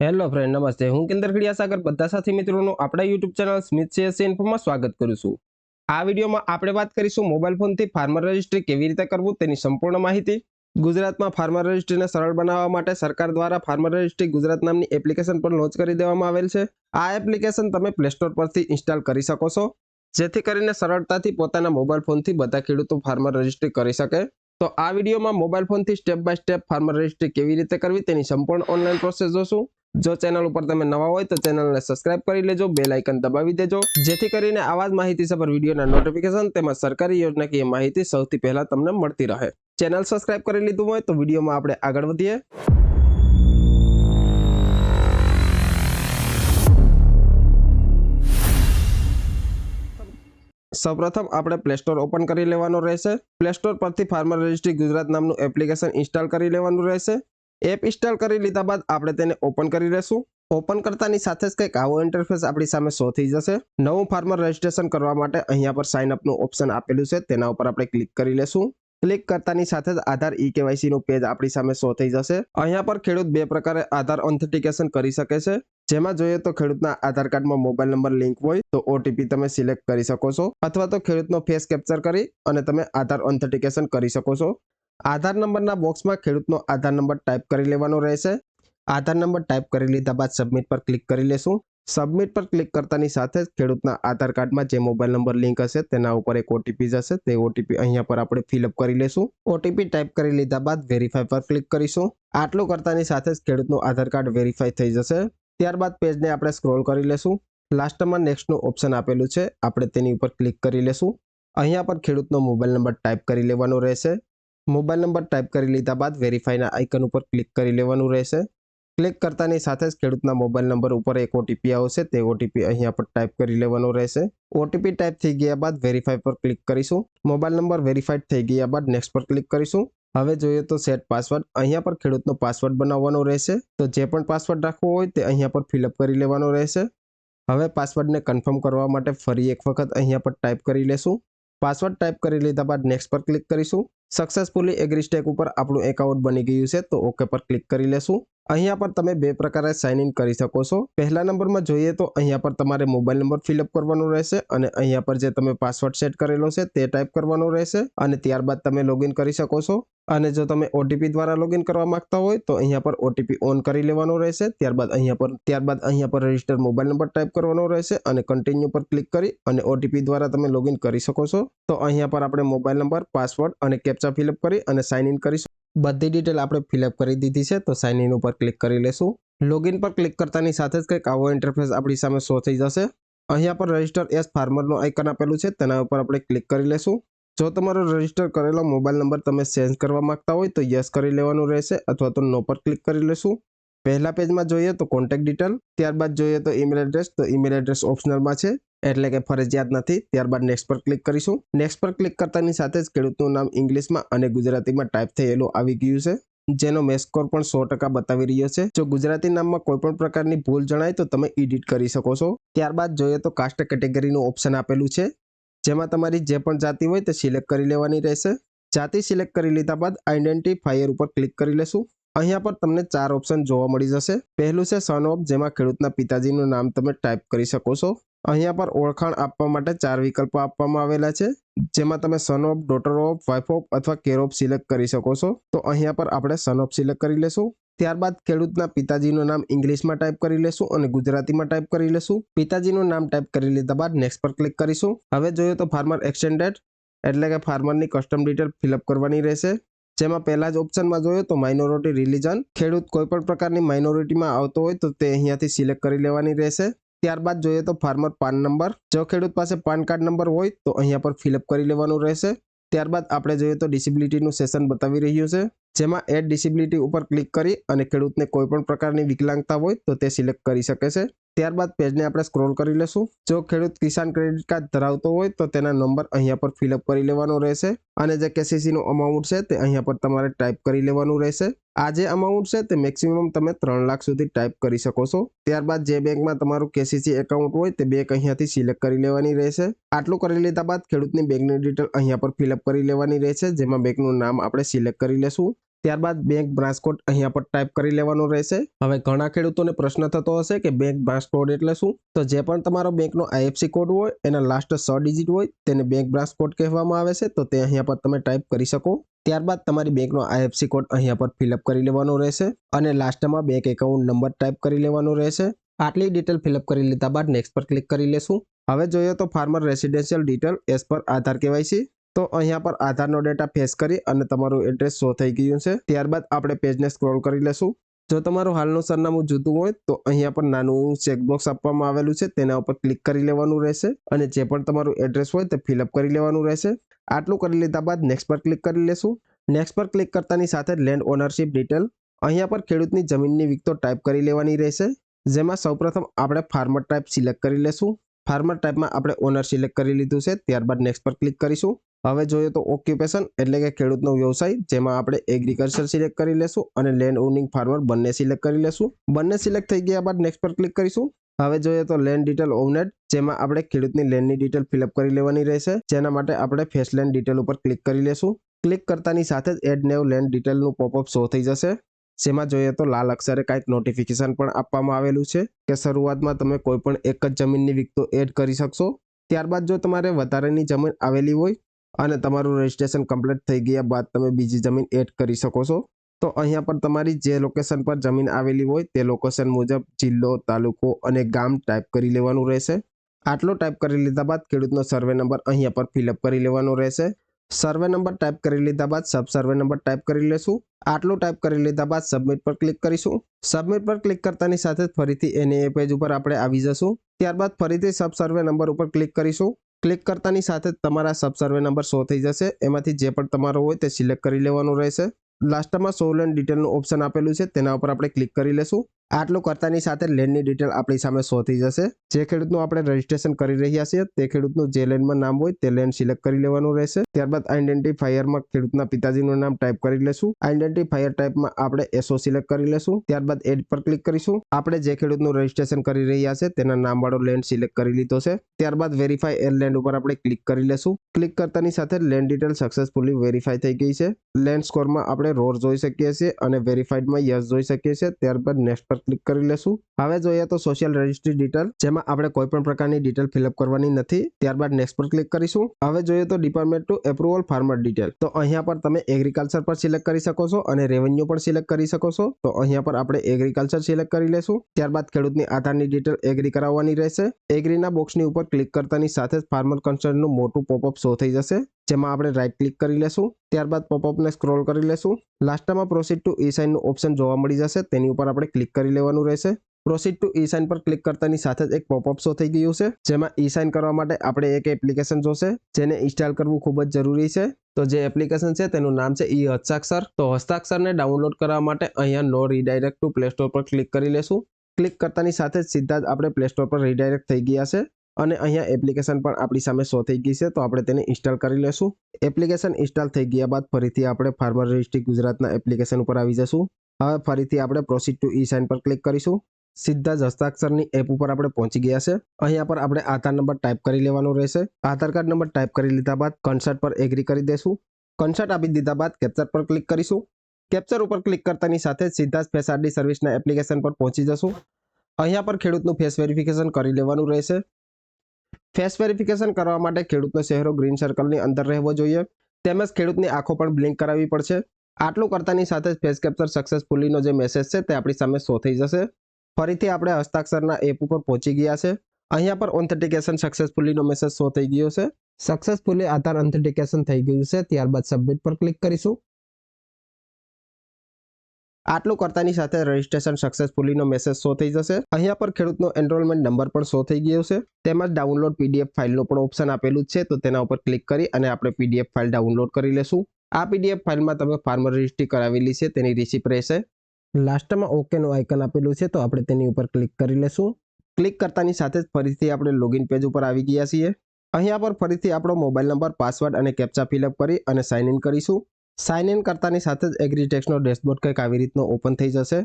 Hello friend નમસ્તે. હું કેન્દ્ર ખડિયા સાગર બધા સાથી મિત્રોનું આપણા યુટ્યુબ ચેનલ સ્મિથ સીએસસી ઇન્ફોમાં સ્વાગત કરું છું. આ વિડીયોમાં આપણે વાત કરીશું મોબાઈલ ફોનથી ફાર્મર રજિસ્ટ્રી કેવી રીતે કરવું તેની સંપૂર્ણ માહિતી. ગુજરાતમાં ફાર્મર રજિસ્ટ્રીને સરળ બનાવવા માટે સરકાર દ્વારા ફાર્મર રજિસ્ટ્રી ગુજરાત નામની એપ્લિકેશન પણ લોન્ચ કરી દેવામાં આવેલ છે. આ એપ્લિકેશન તમે પ્લે સ્ટોર પરથી ઇન્સ્ટોલ કરી શકો છો. જેથી કરીને સરળતાથી પોતાના મોબાઈલ ફોનથી બધા ખેડૂતો ફાર્મર રજિસ્ટ્રી કરી શકે. તો આ વિડીયોમાં મોબાઈલ ફોનથી step by step farmer registry કેવી રીતે કરવી તેની સંપૂર્ણ ઓનલાઈન પ્રોસેસ જોશું. જો ચેનલ ઉપર તમે નવા હોય તો ચેનલને સબસ્ક્રાઇબ કરી લેજો બેલ આઇકન દબાવી દેજો. જેથી કરીને આવા જ માહિતી સભર વિડીયોના નોટિફિકેશન તેમજ સરકારી યોજનાકીય માહિતી સૌથી પહેલા તમને મળતી રહે. ચેનલ સબસ્ક્રાઇબ કરી લીધું હોય તો વિડીયોમાં આપણે આગળ વધીએ. સૌપ્રથમ આપણે પ્લે સ્ટોર ઓપન કરી લેવાનું રહેશે. પ્લે સ્ટોર પરથી ફાર્મર રજિસ્ટ્રી ગુજરાત નામનું એપ્લિકેશન ઇન્સ્ટોલ કરી લેવાનું રહેશે. એપ ઇન્સ્ટોલ કરી લીધા બાદ આપણે તેને ઓપન કરી લેશું. ઓપન કરતાની સાથે જ કંઈક આવો ઇન્ટરફેસ આપણી સામે શો થઈ જશે. નવું ફાર્મર રજિસ્ટ્રેશન કરવા માટે અહીંયા પર સાઇન અપનું ઓપ્શન આપેલું છે. તેના ઉપર આપણે ક્લિક કરી લેશું. ક્લિક કરતાની સાથે જ આધાર ઈ કેવાયસી નું પેજ આપણી સામે શો થઈ જશે. અહીંયા પર ખેડૂત બે પ્રકારે આધાર ઓથેન્ટિકેશન કરી શકે છે. જેમાં જોઈએ તો ખેડૂતના આધાર કાર્ડમાં મોબાઈલ નંબર લિંક હોય તો ઓટીપી તમે સિલેક્ટ કરી શકો છો. અથવા તો ખેડૂતનો ફેસ કેપ્ચર કરી અને તમે આધાર ઓથેન્ટિકેશન કરી શકો છો. આધાર નંબરના બોક્સમાં ખેડૂતનો આધાર નંબર ટાઈપ કરી લેવાનો રહેશે. આધાર નંબર ટાઈપ કરી લીધા બાદ સબમિટ પર ક્લિક કરી લેશું. સબમિટ પર ક્લિક કરતાની સાથે જ ખેડૂતના આધાર કાર્ડમાં જે મોબાઈલ નંબર લિંક હશે તેના ઉપર એક ઓટીપી જશે. તે ઓટીપી અહીંયા પર આપણે ફિલઅપ કરી લેશું. ઓટીપી ટાઈપ કરી લીધા બાદ વેરીફાઈ પર ક્લિક કરીશું. આટલું કરતાની સાથે જ ખેડૂતનું આધાર કાર્ડ વેરીફાઈ થઈ જશે. ત્યારબાદ પેજને આપણે સ્ક્રોલ કરી લેશું. લાસ્ટમાં નેક્સ્ટનું ઓપ્શન આપેલું છે. આપણે તેની ઉપર ક્લિક કરી લેશું. અહીંયા પર ખેડૂતનો મોબાઈલ નંબર ટાઈપ કરી લેવાનો રહેશે. મોબાઈલ નંબર ટાઈપ કરી લીધા બાદ વેરીફાઈના આઇકન ઉપર ક્લિક કરી લેવાનું રહેશે. ક્લિક કરતાની સાથે જ ખેડૂતના મોબાઈલ નંબર ઉપર એક ઓટીપી આવશે, તે ઓટીપી અહીંયા પર ટાઈપ કરી લેવાનો રહેશે. ઓટીપી ટાઈપ થઈ ગયા બાદ વેરીફાઈ પર ક્લિક કરીશું. મોબાઈલ નંબર વેરીફાઈડ થઈ ગયા બાદ નેક્સ્ટ પર ક્લિક કરીશું. હવે જોઈએ તો સેટ પાસવર્ડ. અહીંયા પર ખેડૂતનો પાસવર્ડ બનાવવાનો રહેશે. તો જે પણ પાસવર્ડ રાખવો હોય તે અહીંયા પર ફિલઅપ કરી લેવાનો રહેશે. હવે પાસવર્ડને કન્ફર્મ કરવા માટે ફરી એક વખત અહીંયા પર ટાઈપ કરી લેશું. પાસવર્ડ ટાઈપ કરી લીધા બાદ નેક્સ્ટ પર ક્લિક કરીશું. સક્સેસફુલી એગ્રી સ્ટેક ઉપર આપણું એકાઉન્ટ બની ગયું છે, તો ઓકે પર ક્લિક કરી લેશું. અહીંયા પર તમે બે પ્રકારે સાઇન ઇન કરી શકો છો. પહેલા નંબરમાં જોઈએ તો અહીંયા પર તમારે મોબાઈલ નંબર ફિલઅપ કરવાનો રહેશે અને અહીંયા પર જે તમે પાસવર્ડ સેટ કરેલો છે તે ટાઈપ કરવાનો રહેશે અને ત્યારબાદ તમે લોગિન કરી શકો છો. અને જો તમે ઓટીપી દ્વારા લોગિન કરવા માંગતા હોય તો અહીંયા પર ઓટીપી ઓન કરી લેવાનો રહેશે. ત્યારબાદ અહીંયા પર, ત્યારબાદ અહીંયા પર રજિસ્ટર મોબાઈલ નંબર ટાઈપ કરવાનો રહેશે અને કન્ટિન્યુ પર ક્લિક કરી અને ઓટીપી દ્વારા તમે લોગિન કરી શકો છો. તો અહીંયા પર આપણે મોબાઈલ નંબર પાસવર્ડ અને કેપ્ચા ફિલઅપ કરી અને સાઇન ઇન કરીશું બધી ડિટેલ આપણે ફિલઅપ કરી દીધી છે, તો સાઇન ઇન ઉપર ક્લિક કરી લેશું. લોગિન પર ક્લિક કરતાની સાથે જ કંઈક આવો ઇન્ટરફેસ આપણી સામે શો થઈ જશે. અહીંયા પર રજિસ્ટર એસ ફાર્મરનું આઇકન આપેલું છે, તેના ઉપર આપણે ક્લિક કરી લેશું. જો તમારો રજિસ્ટર કરેલો મોબાઈલ નંબર તમે ચેન્જ કરવા માંગતા હોય તો યસ કરી લેવાનું રહેશે, અથવા તો નો પર ક્લિક કરી લેશું. પહેલા પેજમાં જોઈએ તો કોન્ટેક્ટ ડિટેલ ત્યારબાદ જોઈએ તો ઈમેલ એડ્રેસ તો ઈમેલ એડ્રેસ ઓપ્શનલમાં છે, એટલે કે ફરજિયાત નથી. ત્યારબાદ નેક્સ્ટ પર ક્લિક કરીશું. નેક્સ્ટ પર ક્લિક કરતાની સાથે જ ખેડૂતનું નામ ઇંગ્લિશમાં અને ગુજરાતીમાં ટાઈપ થયેલું આવી ગયું છે. જેનો મેસ્કોર પણ સો ટકા બતાવી રહ્યો છે. જો ગુજરાતી નામમાં કોઈ પણ પ્રકારની ભૂલ જણાય તો તમે એડિટ કરી શકો છો. ત્યારબાદ જોઈએ તો કાસ્ટ કેટેગરીનું ઓપ્શન આપેલું છે. જેમાં તમારી જે પણ જાતિ હોય તે સિલેક્ટ કરી લેવાની રહેશે. જાતિ સિલેક્ટ કરી લીધા બાદ આઈડેન્ટિફાયર ઉપર ક્લિક કરી લેશું. અહીંયા પર તમને ચાર ઓપ્શન જોવા મળી જશે. પહેલું છે સન ઓફ જેમાં ખેડૂતના પિતાજીનું નામ તમે ટાઈપ કરી શકો છો. અહીંયા પર ઓળખાણ આપવા માટે ચાર વિકલ્પો આપવામાં આવેલા છે, જેમાં તમે son of daughter of wife of અથવા કેર ઓફ સિલેક્ટ કરી શકો છો. તો અહીંયા પર આપણે સન ઓફ સિલેક્ટ કરી લેશું. ત્યારબાદ ખેડૂતના પિતાજીનું નામ ઇંગ્લિશમાં ટાઈપ કરી લેશું અને ગુજરાતીમાં ટાઈપ કરી લેશું. પિતાજીનું નામ ટાઈપ કરી લીધા બાદ નેક્સ્ટ પર ક્લિક કરીશું. હવે જોઈએ તો ફાર્મર એક્સટેન્ડેડ એટલે કે ફાર્મરની કસ્ટમ ડિટેલ ફિલઅપ કરવાની રહેશે. જેમાં પહેલા જ ઓપ્શનમાં જોઈએ તો માઇનોરિટી રિલિજન ખેડૂત કોઈ પણ પ્રકારની માઇનોરિટીમાં આવતો હોય તો તે અહીંયાથી સિલેક્ટ કરી લેવાની રહેશે. ત્યારબાદ જોઈએ તો ફાર્મર પાન નંબર જો ખેડૂત પાસે પાન કાર્ડ નંબર હોય તો અહીંયા પર ફિલઅપ કરી લેવાનું રહેશે. ત્યારબાદ આપણે જોઈએ તો ડિસેબિલિટીનું સેશન બતાવી રહ્યું છે, જેમાં એડ ડિસેબિલિટી ઉપર ક્લિક કરી અને ખેડૂતને કોઈ પણ પ્રકારની વિકલાંગતા હોય તો તે સિલેક્ટ કરી શકે છે. ત્યારબાદ પેજને આપણે સ્ક્રોલ કરી લેશું. જો ખેડૂત કિસાન ક્રેડિટ કાર્ડ ધરાવતો હોય તો તેના નંબર અહીંયા પર ફિલઅપ કરી લેવાનો રહેશે અને જે કેસીસીનું અમાઉન્ટ છે તે અહીંયા પર તમારે ટાઈપ કરી લેવાનું રહેશે. આ જે અમાઉન્ટ છે તે મેક્સિમમ તમે ત્રણ લાખ સુધી ટાઈપ કરી શકો છો. ત્યારબાદ જે બેંકમાં તમારું કેસીસી એકાઉન્ટ હોય તે બેંક અહીંયાથી સિલેક્ટ કરી લેવાની રહેશે. આટલું કરી લીધા બાદ ખેડૂતની બેંકની ડિટેલ અહીંયા પર ફિલઅપ કરી લેવાની રહેશે, જેમાં બેંકનું નામ આપણે સિલેક્ટ કરી લેશું. ત્યારબાદ બેંક બ્રાન્ચ કોડ અહીંયા પર ટાઈપ કરી લેવાનો રહેશે. હવે ઘણા ખેડૂતોને પ્રશ્ન થતો હશે કે બેંક બ્રાન્ચ કોડ એટલે શું? તો જે પણ તમારો બેંકનો આઈએફસી કોડ હોય, એના લાસ્ટ સો ડિજિટ હોય, તેને બેંક બ્રાન્ચ કોડ કહેવામાં આવે છે, તો તે અહીંયા પર તમે ટાઈપ કરી શકો. ત્યારબાદ તમારી બેંકનો આઈએફસી કોડ અહીંયા પર ફિલઅપ કરી લેવાનો રહેશે અને લાસ્ટમાં બેંક એકાઉન્ટ નંબર ટાઈપ કરી લેવાનો રહેશે. આટલી ડિટેલ ફિલઅપ કરી લીધા બાદ નેક્સ્ટ પર ક્લિક કરી લેશું. હવે જોઈએ તો ફાર્મર રેસિડેન્શિયલ ડિટેલ એસ પર આધાર કેવાયસી તો અહીંયા પર આધારનો ડેટા ફેસ કરી અને તમારું એડ્રેસ શો થઈ ગયું છે. ત્યારબાદ આપણે પેજને સ્ક્રોલ કરી લેશું. જો તમારું હાલનું સરનામું જુદું હોય તો અહીંયા પર નાનું ચેકબોક્સ આપવામાં આવેલું છે. તેના ઉપર ક્લિક કરી લેવાનું રહેશે અને જે પણ તમારું એડ્રેસ હોય તે ફિલઅપ કરી લેવાનું રહેશે. આટલું કરી લીધા બાદ નેક્સ્ટ પર ક્લિક કરી લેશું. નેક્સ્ટ પર ક્લિક કરતાની સાથે લેન્ડ ઓનરશિપ ડિટેલ અહીંયા પર ખેડૂતની જમીનની વિગતો ટાઈપ કરી લેવાની રહેશે. જેમાં સૌપ્રથમ આપણે ફાર્મર ટાઈપ સિલેક્ટ કરી લેશું. ફાર્મર ટાઈપમાં આપણે ઓનર સિલેક્ટ કરી લીધું છે. ત્યારબાદ નેક્સ્ટ પર ક્લિક કરીશું. હવે જોઈએ તો ઓક્યુપેશન એટલે કે ખેડૂતનો વ્યવસાય, જેમાં આપણે એગ્રીકલ્ચર સિલેક્ટ કરી લેશું અને લેન્ડ ઓનિંગ ફાર્મર બંને સિલેક્ટ કરી લેશું. બંને સિલેક્ટ થઈ ગયા બાદ નેક્સ્ટ પર ક્લિક કરીશું. હવે જોઈએ તો લેન્ડ ડિટેલ ઓવનેટ જેમાં આપણે ખેડૂતની લેન્ડની ડિટેલ ફિલઅપ કરી લેવાની રહેશે. જેના માટે આપણે ફેસ લેન્ડ ડિટેલ ઉપર ક્લિક કરી લેશું. ક્લિક કરતાની સાથે જ એડ નેવ લેન્ડ ડિટેલનું પોપઅપ શો થઈ જશે. જેમાં જોઈએ તો લાલ અક્ષરે કાંઈક નોટિફિકેશન પણ આપવામાં આવેલું છે કે શરૂઆતમાં તમે કોઈ પણ એક જ જમીનની વિગતો એડ કરી શકશો. ત્યારબાદ જો તમારે વધારેની જમીન આવેલી હોય અને તમારું રજિસ્ટ્રેશન કમ્પ્લીટ થઈ ગયા બાદ તમે બીજી જમીન એડ કરી શકો છો. તો અહીંયા પર તમારી જે લોકેશન પર જમીન આવેલી હોય તે લોકેશન મુજબ જિલ્લો, તાલુકો અને ગામ ટાઈપ કરી લેવાનું રહેશે. આટલો ટાઈપ કરી લીધા બાદ ખેડૂતનો સર્વે નંબર અહીંયા પર ફિલઅપ કરી લેવાનો રહેશે. સર્વે નંબર ટાઈપ કરી લીધા બાદ સબ સર્વે નંબર ટાઈપ કરી લેશું. આટલું ટાઈપ કરી લીધા બાદ સબમિટ પર ક્લિક કરીશું. સબમિટ પર ક્લિક કરતાની સાથે જ ફરીથી એને એ પેજ ઉપર આપણે આવી જશું. ત્યારબાદ ફરીથી સબ સર્વે નંબર ઉપર ક્લિક કરીશું. ક્લિક કરતાની સાથે તમારા સબ સર્વે નંબર શો થઈ જશે. એમાંથી જે પણ તમારો હોય તે સિલેક્ટ કરી લેવાનું રહેશે. લાસ્ટમાં સોલ એન્ડ ડિટેલનું ઓપ્શન આપેલું છે. તેના ઉપર આપણે ક્લિક કરી લેશું. આટલું કરતાની સાથે લેન્ડની ડિટેલ આપણી સામે શો થઈ જશે. જે ખેડૂતનું આપણે રજીસ્ટ્રેશન કરી રહ્યા છીએ, તે ખેડૂતનું જે લેન્ડમાં નામ હોય, તે લેન્ડ સિલેક્ટ કરી લેવાનું રહેશે. ત્યારબાદ આઈડેન્ટિફાયરમાં ખેડૂતના પિતાજીનું નામ ટાઈપ કરી લેશું. આઈડેન્ટિફાયર ટાઈપમાં આપણે એસો સિલેક્ટ કરી લેશું. ત્યારબાદ એડ પર ક્લિક કરીશું. આપણે જે ખેડૂતનું રજીસ્ટ્રેશન કરી રહ્યા છે, તેના નામવાળો લેન્ડ સિલેક્ટ કરી લીધો છે. ત્યારબાદ વેરીફાઈ એર લેન્ડ ઉપર આપણે ક્લિક કરી લેશું. ક્લિક કરતાની સાથે લેન્ડ ડિટેલ સક્સેસફુલી વેરીફાઈ થઈ ગઈ છે. લેન્ડ સ્કોરમાં આપણે રોડ જોઈ શકીએ છીએ અને વેરીફાઈડમાં યસ જોઈ શકીએ છીએ. ત્યારબાદ નેક્સ્ટ પર ક્લિક કરી લેશું. હવે જોઈએ તો સોશિયલ રજિસ્ટ્રી ડિટેલ જેમાં આપણે કોઈ પણ પ્રકારની ડિટેલ ફિલઅપ કરવાની નથી. ત્યારબાદ નેક્સ્ટ પર ક્લિક કરીશું. હવે જોઈએ તો department to approval farmer detail તો અહીંયા પર તમે એગ્રીકલ્ચર પર સિલેક્ટ કરી શકો છો અને રેવન્યુ પણ સિલેક્ટ કરી શકો છો. તો અહીંયા પર આપણે એગ્રીકલ્ચર સિલેક્ટ કરી લેશું. ત્યારબાદ ખેડૂતની આધારની ડિટેલ એગ્રી કરાવવાની રહેશે. એગ્રીના બોક્સની ઉપર ક્લિક કરતાની સાથે જ ફાર્મર કન્સર્નનું મોટું પોપઅપ શો થઈ જશે. જેમાં આપણે રાઈટ ક્લિક કરી લેશું. ત્યારબાદ પોપઅપને સ્ક્રોલ કરી લેશું. લાસ્ટમાં પ્રોસીડ ટુ ઈ સાઇનનું ઓપ્શન જોવા મળી જશે. તેની ઉપર આપણે ક્લિક કરી લેવાનું રહેશે. પ્રોસીડ ટુ ઈ સાઇન પર ક્લિક કરતાની સાથે જ એક પોપઅપ શો થઈ ગયું છે, જેમાં ઈ સાઇન કરવા માટે આપણે એક એપ્લિકેશન જોશે, જેને ઇન્સ્ટોલ કરવું ખૂબ જ જરૂરી છે. તો જે એપ્લિકેશન છે, તેનું નામ છે ઈ હસ્તાક્ષર. તો હસ્તાક્ષરને ડાઉનલોડ કરવા માટે અહીંયા નો રીડાયરેક્ટ ટુ પ્લે સ્ટોર પર ક્લિક કરી લેશું. ક્લિક કરતાની સાથે જ સીધા જ આપણે પ્લે સ્ટોર પર રીડાયરેક્ટ થઈ ગયા છે. અને અહીંયા એપ્લિકેશન પણ આપણી સામે શો થઈ ગઈ છે, તો આપણે તેને ઇન્સ્ટોલ કરી લેશું. એપ્લિકેશન ઇન્સ્ટોલ થઈ ગયા બાદ ફરીથી આપણે ફાર્મર રજિસ્ટ્રી ગુજરાતના એપ્લિકેશન ઉપર આવી જશું. હવે ફરીથી આપણે પ્રોસીડ ટુ ઈ સાઇન પર ક્લિક કરીશું. સીધા જ હસ્તાક્ષરની એપ ઉપર આપણે પહોંચી ગયા છે. અહીંયા પર આપણે આધાર નંબર ટાઈપ કરી લેવાનો રહેશે. આધાર કાર્ડ નંબર ટાઈપ કરી લીધા બાદ કન્સર્ટ પર એગ્રી કરી દેશું. કન્સર્ટ આપી દીધા બાદ કેપ્ચર પર ક્લિક કરીશું. કેપ્ચર ઉપર ક્લિક કરતાની સાથે સીધા જ ફેસ આરડી સર્વિસના એપ્લિકેશન પર પહોંચી જશું. અહીંયા પર ખેડૂતનું ફેસ વેરિફિકેશન કરી લેવાનું રહેશે. ફેસ વેરિફિકેશન કરવા માટે ખેડૂતનો ચહેરો ગ્રીન સર્કલની અંદર રહેવો જોઈએ. તેમજ ખેડૂતની આંખો પણ બ્લિંક કરાવવી પડશે. આટલું કરતાની સાથે જ ફેસ કેપ્ચર સક્સેસફુલીનો જે મેસેજ છે તે આપણી સામે શો થઈ જશે. ફરીથી આપણે હસ્તાક્ષરના એપ ઉપર પહોંચી ગયા છે. અહીંયા પર ઓથેન્ટિકેશન સક્સેસફુલીનો મેસેજ શો થઈ ગયો છે. સક્સેસફુલી આધાર ઓથેન્ટિકેશન થઈ ગયું છે. ત્યારબાદ સબમિટ પર ક્લિક કરીશું. આટલું કરતાની સાથે રજીસ્ટ્રેશન સક્સેસફુલીનો મેસેજ શો થઈ જશે. અહીંયા પર ખેડૂતનો એનરોલમેન્ટ નંબર પણ શો થઈ ગયો છે. તેમજ ડાઉનલોડ પીડીએફ ફાઇલનું પણ ઓપ્શન આપેલું છે, તો તેના ઉપર ક્લિક કરી અને આપણે પીડીએફ ફાઇલ ડાઉનલોડ કરી લેશું. આ પીડીએફ ફાઇલમાં તમે ફાર્મર રજિસ્ટ્રી કરાવેલી છે, તેની રિસિપ્ટ રહેશે. લાસ્ટમાં ઓકેનું આઇકન આપેલું છે, તો આપણે તેની ઉપર ક્લિક કરી લેશું. ક્લિક કરતાની સાથે જ ફરીથી આપણે લોગિન પેજ ઉપર આવી ગયા છીએ. અહીંયા પર ફરીથી આપણો મોબાઈલ નંબર પાસવર્ડ અને કેપ્ચા ફિલઅપ કરી અને સાઇન ઇન કરીશું. સાઇન ઇન કરતાની સાથે જ એગ્રીટેક્સનો ડેશબોર્ડ કંઈક આવી રીતનો ઓપન થઈ જશે.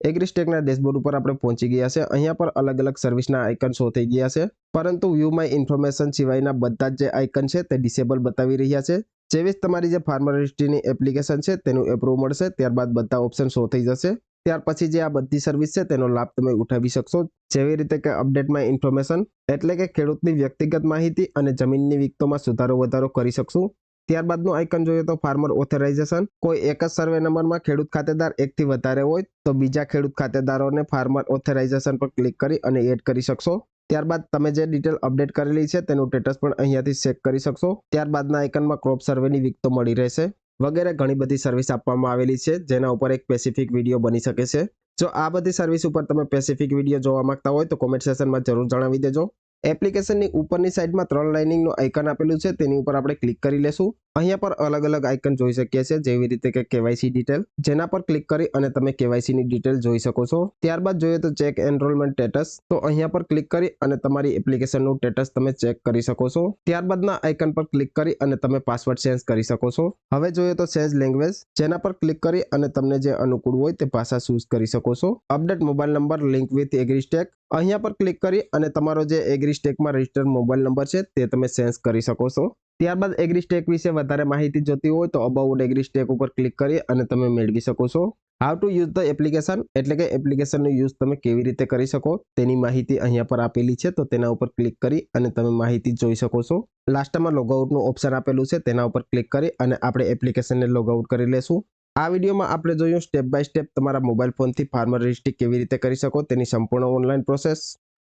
એગ્રીસ્ટેકના ડેશબોર્ડ ઉપર આપણે પહોંચી ગયા છે. અહીંયા પર અલગ અલગ સર્વિસના આઇકન શો થઈ ગયા છે. પરંતુ વ્યૂ માય ઇન્ફોર્મેશન સિવાયના બધા જ જે આઇકન છે તે ડિસેબલ બતાવી રહ્યા છે. જેવી જ તમારી જે ફાર્મર રજિસ્ટ્રીની એપ્લિકેશન છે તેનું એપ્રુવ મળશે. ત્યારબાદ બધા ઓપ્શન શો થઈ જશે. ત્યાર પછી જે આ બધી સર્વિસ છે તેનો લાભ તમે ઉઠાવી શકશો. જેવી રીતે કે અપડેટમાં ઇન્ફોર્મેશન એટલે કે ખેડૂતની વ્યક્તિગત માહિતી અને જમીનની વિગતોમાં સુધારો વધારો કરી શકશું. ત્યારબાદનું આઇકન જોઈએ તો ફાર્મર ઓથોરાઇઝેશન કોઈ એક જ સર્વે નંબરમાં ખેડૂત ખાતેદાર એકથી વધારે હોય તો બીજા ખેડૂત ખાતેદારોને ફાર્મર ઓથોરાઇઝેશન પર ક્લિક કરી અને એડ કરી શકશો. ત્યારબાદ તમે જે ડિટેલ અપડેટ કરેલી છે તેનું સ્ટેટસ પણ અહીંયાથી ચેક કરી શકશો. ત્યારબાદના આઇકનમાં ક્રોપ સર્વેની વિગતો મળી રહેશે. વગેરે ઘણી બધી સર્વિસ આપવામાં આવેલી છે, જેના ઉપર એક સ્પેસિફિક વીડિયો બની શકે છે. જો આ બધી સર્વિસ ઉપર તમે સ્પેસિફિક વીડિયો જોવા માંગતા હોય તો કોમેન્ટ સેશનમાં જરૂર જણાવી દેજો. એપ્લિકેશનની ઉપરની સાઈડમાં ત્રણ લાઇનિંગનું આઇકન આપેલું છે. તેની ઉપર આપણે ક્લિક કરી લેશું. અહીંયા પર અલગ અલગ આઇકન જોઈ શકીએ છીએ, જેવી રીતે કે કેવાયસી ડિટેલ જેના પર ક્લિક કરી અને તમે કેવાયસીની ડિટેલ જોઈ શકો છો. ત્યારબાદ જોઈએ તો ચેક એનરોલમેન્ટ સ્ટેટસ તો અહીંયા પર ક્લિક કરી અને તમારી એપ્લિકેશનનું સ્ટેટસ તમે ચેક કરી શકો છો. ત્યારબાદના આઇકન પર ક્લિક કરી અને તમે પાસવર્ડ ચેન્જ કરી શકો છો. હવે જોઈએ તો ચેન્જ લેંગ્વેજ જેના પર ક્લિક કરી અને તમને જે અનુકૂળ હોય તે ભાષા ચૂઝ કરી શકો છો. Update mobile number link with AgriStack અહીંયા પર ક્લિક કરી અને તમારો જે એગ્રી સ્ટેકમાં રજિસ્ટર્ડ મોબાઈલ નંબર છે, તે તમે સેન્સ કરી શકો છો. ત્યારબાદ એગ્રી સ્ટેક વિશે વધારે માહિતી જોતી હોય તો અબાઉટ એગ્રી સ્ટેક ઉપર ક્લિક કરી અને તમે મેળવી શકો છો. How to use the application એટલે કે એપ્લિકેશનનો યુઝ તમે કેવી રીતે કરી શકો? તેની માહિતી અહીંયા પર આપેલી છે, તો તેના ઉપર ક્લિક કરી અને તમે માહિતી જોઈ શકો છો. લાસ્ટમાં લોગઆઉટનું ઓપ્શન આપેલું છે, તેના ઉપર ક્લિક કરી અને આપણે એપ્લિકેશનને લોગઆઉટ કરી લેશું. આ વિડીયોમાં આપણે જોયું સ્ટેપ બાય સ્ટેપ તમારા મોબાઈલ ફોનથી ફાર્મર રજિસ્ટ્રી કેવી રીતે કરી શકો, તેની સંપૂર્ણ ઓનલાઈન પ્રોસેસ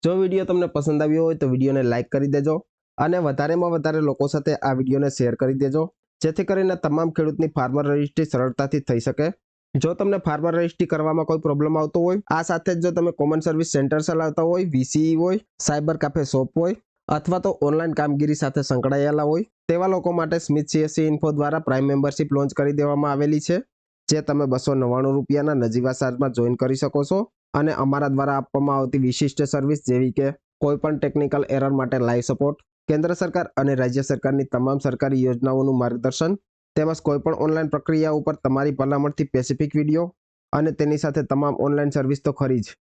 જો વીડિયો તમને પસંદ આવ્યો હોય તો વિડીયોને લાઇક કરી દેજો. અને વધારેમાં વધારે લોકો સાથે આ વિડીયોને શેર કરી દેજો, જેથી કરીને તમામ ખેડૂતની ફાર્મર રજિસ્ટ્રી સરળતાથી થઈ શકે. જો તમને ફાર્મર રજિસ્ટ્રી કરવામાં કોઈ પ્રોબ્લેમ આવતો હોય, આ સાથે જ જો તમે કોમન સર્વિસ સેન્ટર ચલાવતા હોય, વીસીઈ હોય, સાયબર કાફે શોપ હોય, અથવા તો ઓનલાઈન કામગીરી સાથે સંકળાયેલા હોય, તેવા લોકો માટે સ્મિથ સીએસસી ઇન્ફો દ્વારા પ્રાઇમ મેમ્બરશિપ લોન્ચ કરી દેવામાં આવેલી છે, જે તમે બસો નવ્વાણું રૂપિયાના નજીવા ચાર્જમાં જોઈન કરી શકો છો અને અમારા દ્વારા આપવામાં આવતી વિશિષ્ટ સર્વિસ જેવી કે કોઈપણ ટેકનિકલ એરર માટે લાઈવ સપોર્ટ કેન્દ્ર સરકાર અને રાજ્ય સરકારની તમામ સરકારી યોજનાઓનું માર્ગદર્શન તેમજ કોઈપણ ઓનલાઈન પ્રક્રિયા ઉપર તમારી ભલામણથી પેસિફિક વીડિયો અને તેની સાથે તમામ ઓનલાઈન સર્વિસ તો ખરી જ.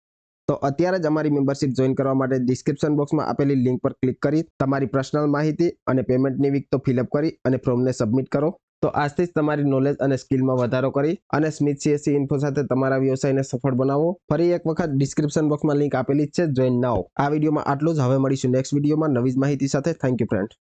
તો અત્યારે જ અમારી મેમ્બરશિપ જોઈન કરવા માટે ડિસ્ક્રિપ્શન બોક્સમાં આપેલી લિંક પર ક્લિક કરી તમારી પર્સનલ માહિતી અને પેમેન્ટની વીક તો ફિલઅપ કરી અને ફોર્મને સબમિટ કરો. તો આજથી જ તમારી નોલેજ અને સ્કિલમાં વધારો કરી અને સ્મિથ સીએસસી ઇન્ફો સાથે તમારા વ્યવસાયને સફળ બનાવો. ફરી એક વખત ડિસ્ક્રિપ્શન બોક્સમાં લિંક આપેલી જ છે જોઈન નાઓ આ વિડીયોમાં આટલું જ. હવે મળીશું નેક્સ્ટ વિડીયોમાં નવી જ માહિતી સાથે. Thank you friend